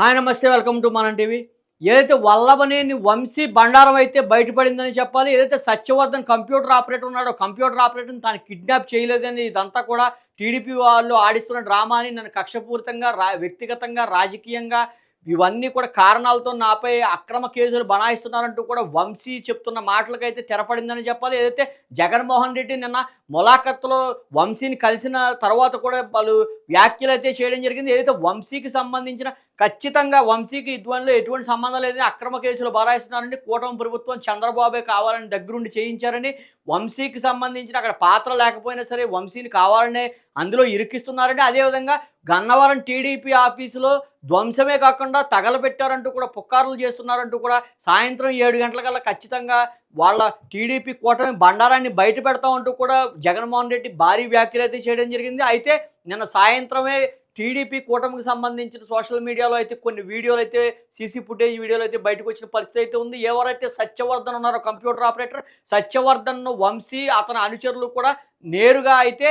Hi నమస్తే welcome to మన TV. ఏదైతే వల్లభనేని వంశీ బండారం అయితే బయటపడిందని చెప్పాలి ఏదైతే సత్యవర్ధన్ కంప్యూటర్ ఆపరేటర్ ఉన్నాడో కంప్యూటర్ ఆపరేటర్ని తాను కిడ్నాప్ చేయలేదని ఇదంతా కూడా టీడీపీ వాళ్ళు ఆడిస్తున్న డ్రామాని నన్ను కక్షపూరితంగా రా వ్యక్తిగతంగా రాజకీయంగా ఇవన్నీ కూడా కారణాలతో నాపై అక్రమ కేసులు బనాయిస్తున్నారంటూ కూడా వంశీ చెప్తున్న మాటలకైతే తెరపడిందని చెప్పాలి. ఏదైతే జగన్మోహన్ రెడ్డి నిన్న మొలాఖత్తులో వంశీని కలిసిన తర్వాత కూడా పలు వ్యాఖ్యలు అయితే చేయడం జరిగింది. ఏదైతే వంశీకి సంబంధించిన ఖచ్చితంగా వంశీకి ఇటువంటి ఎటువంటి సంబంధం లేదని అక్రమ కేసులు బనాయిస్తున్నారని కూటమి ప్రభుత్వం చంద్రబాబే కావాలని దగ్గరుండి చేయించారని వంశీకి సంబంధించిన అక్కడ పాత్ర లేకపోయినా సరే వంశీని కావాలనే అందులో ఇరికిస్తున్నారంటే అదేవిధంగా గన్నవరం టీడీపీ ఆఫీసులో ధ్వంసమే కాకుండా తగలబెట్టారంటూ కూడా పుకార్లు చేస్తున్నారంటూ కూడా సాయంత్రం ఏడు గంటలకల్లా ఖచ్చితంగా వాళ్ళ టీడీపీ కూటమి బండారాన్ని బయట పెడతామంటూ కూడా జగన్మోహన్ రెడ్డి భారీ వ్యాఖ్యలు అయితే చేయడం జరిగింది. అయితే నిన్న సాయంత్రమే టీడీపీ కూటమికి సంబంధించిన సోషల్ మీడియాలో అయితే కొన్ని వీడియోలు అయితే సీసీ ఫుటేజ్ వీడియోలు అయితే బయటకు వచ్చిన పరిస్థితి అయితే ఉంది. ఎవరైతే సత్యవర్ధన్ ఉన్నారో కంప్యూటర్ ఆపరేటర్ సత్యవర్ధన్ వంశీ అతని అనుచరులు కూడా నేరుగా అయితే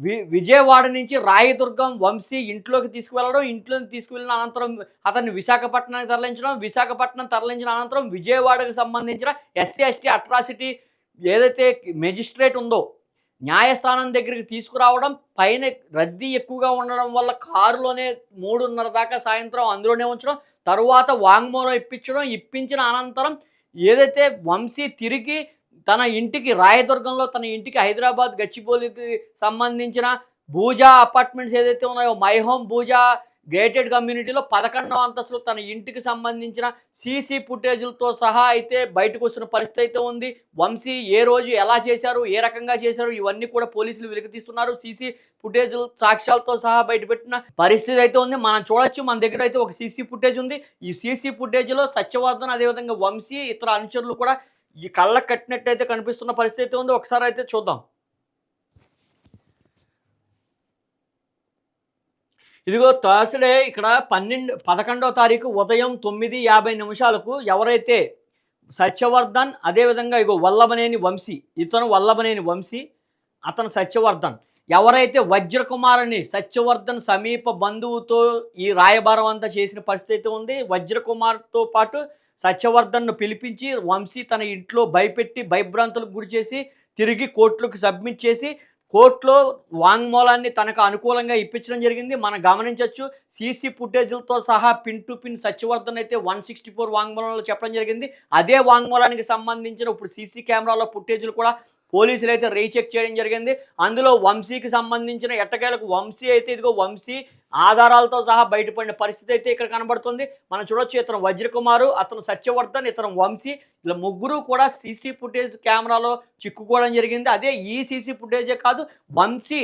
వి- విజయవాడ నుంచి రాయదుర్గం వంశీ ఇంట్లోకి తీసుకువెళ్ళడం ఇంట్లోకి తీసుకువెళ్ళిన అనంతరం అతన్ని విశాఖపట్నానికి తరలించడం విశాఖపట్నం తరలించిన అనంతరం విజయవాడకు సంబంధించిన ఎస్సీ ఎస్టీ అట్రాసిటీ ఏదైతే మెజిస్ట్రేట్ ఉందో న్యాయస్థానం దగ్గరికి తీసుకురావడం పైన రద్దీ ఎక్కువగా ఉండడం వల్ల కారులోనే మూడున్నర దాకా సాయంత్రం అందులోనే ఉంచడం తరువాత వాంగ్మూలం ఇప్పించడం ఇప్పించిన అనంతరం ఏదైతే వంశీ తిరిగి తన ఇంటికి రాయదుర్గంలో తన ఇంటికి హైదరాబాద్ గచ్చిబౌలికి సంబంధించిన భూజా అపార్ట్మెంట్స్ ఏదైతే ఉన్నాయో మై హోమ్ భూజా గేటెడ్ కమ్యూనిటీలో పదకొండవ అంతస్తులో తన ఇంటికి సంబంధించిన సీసీ ఫుటేజ్లతో సహా అయితే బయటకు వస్తున్న పరిస్థితి అయితే ఉంది. వంశీ ఏ రోజు ఎలా చేశారు ఏ రకంగా చేశారు ఇవన్నీ కూడా పోలీసులు వెలికితీస్తున్నారు సీసీ ఫుటేజ్ సాక్ష్యాలతో సహా బయటపెట్టిన పరిస్థితి అయితే ఉంది. మనం చూడొచ్చు మన దగ్గర అయితే ఒక సీసీ ఫుటేజ్ ఉంది. ఈ సీసీ ఫుటేజ్లో సత్యవర్ధన్ అదేవిధంగా వంశీ ఇతర అనుచరులు కూడా ఈ కళ్ళకు కట్టినట్టయితే కనిపిస్తున్న పరిస్థితి అయితే ఉంది. ఒకసారి అయితే చూద్దాం. ఇదిగో థర్స్డే ఇక్కడ పన్నెండు పదకొండవ తారీఖు ఉదయం తొమ్మిది యాభై నిమిషాలకు ఎవరైతే సత్యవర్ధన్ అదేవిధంగా ఇగో వల్లభనేని వంశీ ఇతను వల్లభనేని వంశీ అతను సత్యవర్ధన్. ఎవరైతే వజ్రకుమారుని సత్యవర్ధన్ సమీప బంధువుతో ఈ రాయబారం అంతా చేసిన పరిస్థితి ఉంది వజ్రకుమార్తో పాటు సత్యవర్ధన్ను పిలిపించి వంశీ తన ఇంట్లో భయపెట్టి భయభ్రాంతులకు గురి చేసి తిరిగి కోర్టులకు సబ్మిట్ చేసి కోర్టులో వాంగ్మూలాన్ని తనకు అనుకూలంగా ఇప్పించడం జరిగింది. మనం గమనించవచ్చు సీసీ ఫుటేజ్లతో సహా పిన్ టు పిన్ సత్యవర్ధన్ అయితే వన్ సిక్స్టీ ఫోర్ వాంగ్మూలంలో చెప్పడం జరిగింది. అదే వాంగ్మూలానికి సంబంధించిన ఇప్పుడు సీసీ కెమెరాలో ఫుటేజ్లు కూడా పోలీసులు అయితే రీచెక్ చేయడం జరిగింది. అందులో వంశీకి సంబంధించిన ఎట్టకేలకు వంశీ అయితే ఇదిగో వంశీ ఆధారాలతో సహా బయటపడిన పరిస్థితి అయితే ఇక్కడ కనబడుతుంది. మనం చూడొచ్చు ఇతను వజ్రకుమారు అతను సత్యవర్ధన్ ఇతను వంశీ. ఇలా ముగ్గురు కూడా సీసీ ఫుటేజ్ కెమెరాలో చిక్కుకోవడం జరిగింది. అదే ఈ సీసీ ఫుటేజే కాదు వంశీ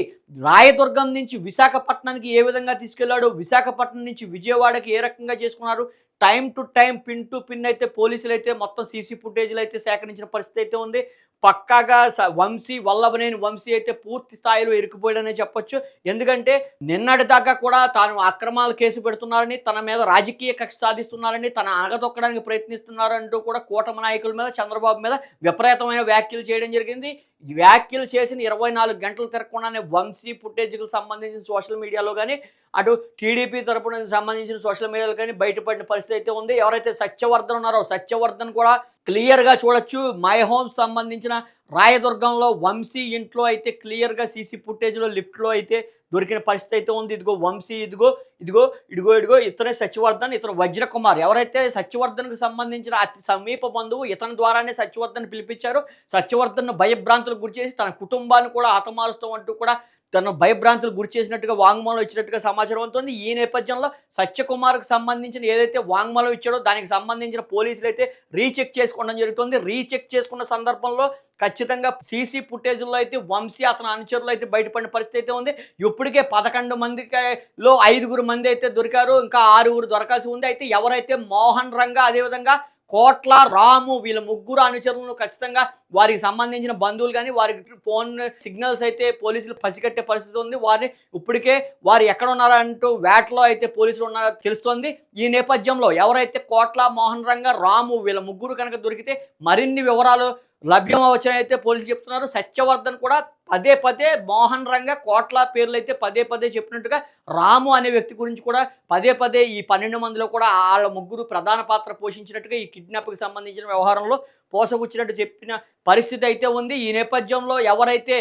రాయదుర్గం నుంచి విశాఖపట్నానికి ఏ విధంగా తీసుకెళ్ళాడు విశాఖపట్నం నుంచి విజయవాడకి ఏ రకంగా చేసుకున్నారు time to time pin to pin అయితే పోలీసులు అయితే మొత్తం సీసీ ఫుటేజ్లు అయితే సేకరించిన పరిస్థితి అయితే ఉంది. పక్కాగా వంశీ వల్లభనేని వంశీ అయితే పూర్తి స్థాయిలో ఇరుక్కుపోయాడనే చెప్పొచ్చు. ఎందుకంటే నిన్నటి దాకా కూడా తాను అక్రమాలు కేసు పెడుతున్నారని తన మీద రాజకీయ కక్ష సాధిస్తున్నారని తన అణగదొక్కడానికి ప్రయత్నిస్తున్నారంటూ కూడా కూటమి నాయకుల మీద చంద్రబాబు మీద విపరీతమైన వ్యాఖ్యలు చేయడం జరిగింది. వ్యాఖ్యలు చేసిన ఇరవై నాలుగు గంటలు తిరగకుండానే వంశీ ఫుటేజ్కి సంబంధించిన సోషల్ మీడియాలో కానీ అటు టీడీపీ తరపున సంబంధించిన సోషల్ మీడియాలో కానీ బయటపడిన పరిస్థితి అయితే ఉంది. ఎవరైతే సత్యవర్ధన్ ఉన్నారో సత్యవర్ధన్ కూడా క్లియర్గా చూడొచ్చు. మై హోమ్ సంబంధించిన రాయదుర్గంలో వంశీ ఇంట్లో అయితే క్లియర్గా సీసీ ఫుటేజ్లో లిఫ్ట్లో అయితే దొరికిన పరిస్థితి అయితే ఉంది. ఇదిగో వంశీ ఇదిగో ఇదిగో ఇదిగో ఇదిగో ఇతనే సత్యవర్ధన్ ఇతను వజ్రకుమార్. ఎవరైతే సత్యవర్ధన్కు సంబంధించిన అతి సమీప బంధువు ఇతని ద్వారానే సత్యవర్ధన్ పిలిపించారు సత్యవర్ధన్ భయభ్రాంతులకు గురి చేసి తన కుటుంబాన్ని కూడా హతమారుస్తాం అంటూ కూడా తను భయభ్రాంతులు గురి చేసినట్టుగా వాంగ్మూలం ఇచ్చినట్టుగా సమాచారం అవుతుంది ఈ నేపథ్యంలో సత్యకుమార్కి సంబంధించిన ఏదైతే వాంగ్మూలం ఇచ్చాడో దానికి సంబంధించిన పోలీసులు అయితే రీచెక్ చేసుకోవడం జరుగుతుంది. రీచెక్ చేసుకున్న సందర్భంలో ఖచ్చితంగా సీసీ ఫుటేజ్లో అయితే వంశీ అతని అనుచరులు అయితే బయటపడిన పరిస్థితి అయితే ఉంది. ఇప్పటికే పదకొండు మందికి లో ఐదుగురు మంది అయితే దొరికారు ఇంకా ఆరుగురు దొరకాల్సి ఉంది. అయితే ఎవరైతే మోహన్ రంగా అదేవిధంగా కోట్ల రాము వీళ్ళ ముగ్గురు అనుచరులను ఖచ్చితంగా వారికి సంబంధించిన బంధువులు కానీ వారికి ఫోన్ సిగ్నల్స్ అయితే పోలీసులు పసిగట్టే పరిస్థితి ఉంది. వారిని ఇప్పటికే వారు ఎక్కడ ఉన్నారో అంటూ వేటలో అయితే పోలీసులు ఉన్నారో తెలుస్తోంది. ఈ నేపథ్యంలో ఎవరైతే కోట్ల మోహన్ రంగ రాము వీళ్ళ ముగ్గురు కనుక దొరికితే మరిన్ని వివరాలు లభ్యం అవచ్చని అయితే పోలీసులు చెప్తున్నారు. సత్యవర్ధన్ కూడా పదే పదే మోహన్ రంగ కోట్ల పేర్లు అయితే పదే పదే చెప్పినట్టుగా రాము అనే వ్యక్తి గురించి కూడా పదే పదే ఈ పన్నెండు మందిలో కూడా వాళ్ళ ముగ్గురు ప్రధాన పాత్ర పోషించినట్టుగా ఈ కిడ్నాప్కి సంబంధించిన వ్యవహారంలో పోసగుచ్చినట్టు చెప్పిన పరిస్థితి అయితే ఉంది. ఈ నేపథ్యంలో ఎవరైతే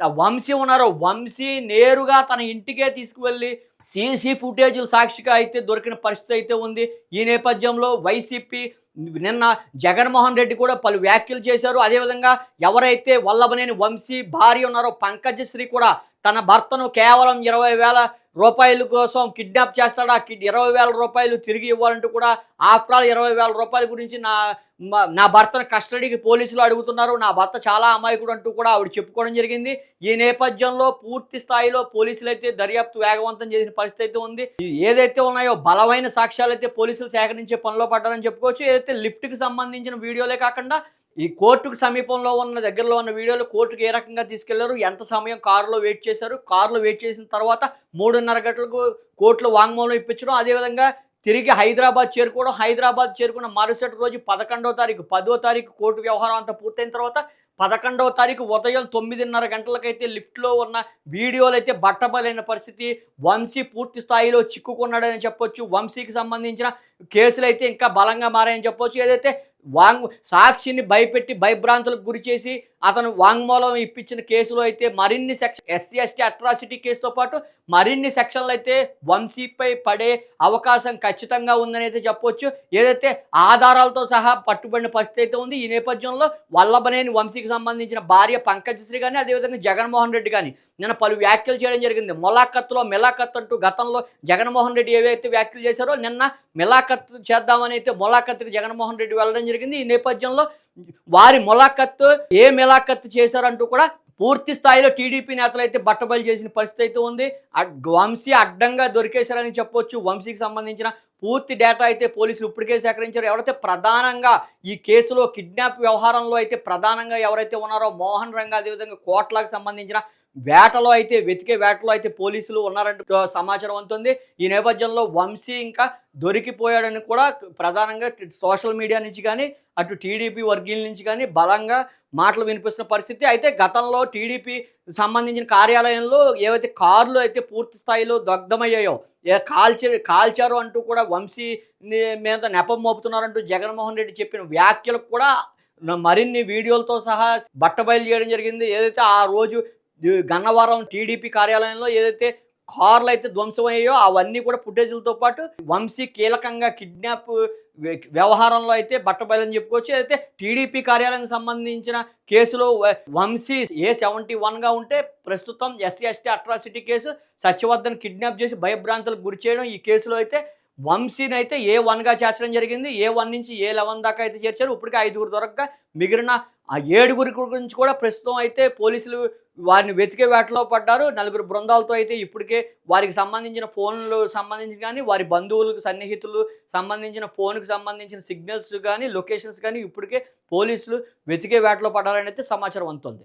వంశీ ఉన్నారో వంశీ నేరుగా తన ఇంటికే తీసుకువెళ్ళి సీసీ ఫుటేజీలు సాక్షిగా అయితే దొరికిన పరిస్థితి అయితే ఉంది. ఈ నేపథ్యంలో వైసీపీ నిన్న జగన్మోహన్ రెడ్డి కూడా పలు వ్యాఖ్యలు చేశారు. అదేవిధంగా ఎవరైతే వల్లభనేని వంశీ భార్య ఉన్నారో పంకజశ్రీ కూడా తన భర్తను కేవలం ఇరవై వేల రూపాయల కోసం కిడ్నాప్ చేస్తాడా. కిడ్ ఇరవై వేల రూపాయలు తిరిగి ఇవ్వాలంటూ కూడా ఆఫ్టర్ ఆల్ ఇరవై వేల రూపాయల గురించి నా నా భర్తను కస్టడీకి పోలీసులు అడుగుతున్నారు. నా భర్త చాలా అమాయకుడు అంటూ కూడా ఆవిడ చెప్పుకోవడం జరిగింది. ఈ నేపథ్యంలో పూర్తి స్థాయిలో పోలీసులు అయితే దర్యాప్తు వేగవంతం చేసిన పరిస్థితి అయితే ఉంది. ఏదైతే ఉన్నాయో బలమైన సాక్ష్యాలు అయితే పోలీసులు సేకరించే పనిలో పడ్డారని చెప్పుకోవచ్చు. ఏదైతే లిఫ్ట్కి సంబంధించిన వీడియోలే కాకుండా ఈ కోర్టుకు సమీపంలో ఉన్న దగ్గరలో ఉన్న వీడియోలు కోర్టుకు ఏ రకంగా తీసుకెళ్ళారు? ఎంత సమయం కారులో వెయిట్ చేశారు? కారులో వెయిట్ చేసిన తర్వాత మూడున్నర గంటలకు కోర్టులో వాంగ్మూలం ఇప్పించడం అదేవిధంగా తిరిగి హైదరాబాద్ చేరుకోవడం హైదరాబాద్ చేరుకున్న మరుసటి రోజు పదకొండవ తారీఖు పదో తారీఖు కోర్టు వ్యవహారం అంతా పూర్తయిన తర్వాత పదకొండవ తారీఖు ఉదయం తొమ్మిదిన్నర గంటలకైతే లిఫ్ట్లో ఉన్న వీడియోలు అయితే బట్టబలైన పరిస్థితి. వంశీ పూర్తి స్థాయిలో చిక్కుకున్నాడని చెప్పొచ్చు. వంశీకి సంబంధించిన కేసులు అయితే ఇంకా బలంగా మారాయని చెప్పొచ్చు. ఏదైతే వాంగ్ సాక్షిని భయపెట్టి భయభ్రాంతులకు గురి చేసి అతను వాంగ్మూలం ఇప్పించిన కేసులో అయితే మరిన్ని సెక్షన్ ఎస్సీ ఎస్టీ అట్రాసిటీ కేసుతో పాటు మరిన్ని సెక్షన్లు అయితే వంశీపై పడే అవకాశం ఖచ్చితంగా ఉందని అయితే చెప్పొచ్చు. ఏదైతే ఆధారాలతో సహా పట్టుబడిన పరిస్థితి అయితే ఉంది ఈ నేపథ్యంలో వల్లభనేని వంశీకి సంబంధించిన భార్య పంకజశ్రీ కానీ అదేవిధంగా జగన్మోహన్ రెడ్డి కానీ నిన్న పలు వ్యాఖ్యలు చేయడం జరిగింది. మొలాఖత్తులో మిలాఖత్ అంటూ గతంలో జగన్మోహన్ రెడ్డి ఏవైతే వ్యాఖ్యలు చేశారో నిన్న మిలాఖత్ చేద్దామని అయితే మొలాఖత్తుకి జగన్మోహన్ రెడ్డి వెళ్ళడం జరిగింది. ఈ నేపథ్యంలో వారి ములాఖత్తు ఏ మిలాఖత్ చేశారంటూ కూడా పూర్తి స్థాయిలో టీడీపీ నేతలు అయితే బట్టబయలు చేసిన పరిస్థితి అయితే ఉంది. వంశీ అడ్డంగా దొరికేశారని చెప్పొచ్చు. వంశీకి సంబంధించిన పూర్తి డేటా అయితే పోలీసులు ఇప్పటికే సేకరించారు. ఎవరైతే ప్రధానంగా ఈ కేసులో కిడ్నాప్ వ్యవహారంలో అయితే ప్రధానంగా ఎవరైతే ఉన్నారో మోహన్ రంగా అదేవిధంగా కోట్లకు సంబంధించిన వేటలో అయితే వెతికే వేటలో అయితే పోలీసులు ఉన్నారంటూ సమాచారం అందుతుంది. ఈ నేపథ్యంలో వంశీ ఇంకా దొరికిపోయాడని కూడా ప్రధానంగా సోషల్ మీడియా నుంచి కానీ అటు టీడీపీ వర్గీల నుంచి కానీ బలంగా మాటలు వినిపిస్తున్న పరిస్థితి. అయితే గతంలో టీడీపీ సంబంధించిన కార్యాలయంలో ఏవైతే కార్లు అయితే పూర్తి స్థాయిలో దగ్ధమయ్యాయో ఏ కాల్చి కాల్చారు అంటూ కూడా వంశీ మీద నెపం మోపుతున్నారంటూ జగన్మోహన్ రెడ్డి చెప్పిన వ్యాఖ్యలకు కూడా మరిన్ని వీడియోలతో సహా బట్టబయలు చేయడం జరిగింది. ఏదైతే ఆ రోజు గన్నవరం టీడీపీ కార్యాలయంలో ఏదైతే కార్లు అయితే ధ్వంసమయ్యాయో అవన్నీ కూడా ఫుటేజీలతో పాటు వంశీ కీలకంగా కిడ్నాప్ వ్యవహారంలో అయితే బట్టబయలని చెప్పుకోవచ్చు. అయితే టీడీపీ కార్యాలయానికి సంబంధించిన కేసులో వంశీ ఏ సెవెంటీ వన్గా ఉంటే ప్రస్తుతం SC ST atrocity case Satyavardhan kidnap చేసి భయభ్రాంతులకు గురి చేయడం ఈ కేసులో అయితే వంశీని అయితే ఏ వన్గా చేర్చడం జరిగింది? ఏ వన్ నుంచి ఏ లెవెన్ దాకా అయితే చేర్చారు? ఇప్పటికే ఐదుగురు దొరకగా మిగిలిన ఆ ఏడుగురి గురించి కూడా ప్రస్తుతం అయితే పోలీసులు వారిని వెతికే వేటలో పడ్డారు. నలుగురు బృందాలతో అయితే ఇప్పటికే వారికి సంబంధించిన ఫోన్లు సంబంధించి కానీ వారి బంధువులకు సన్నిహితులు సంబంధించిన ఫోన్కి సంబంధించిన సిగ్నల్స్ కానీ లొకేషన్స్ కానీ ఇప్పటికే పోలీసులు వెతికే వేటలో పడ్డారని అయితే సమాచారం అందుతుంది.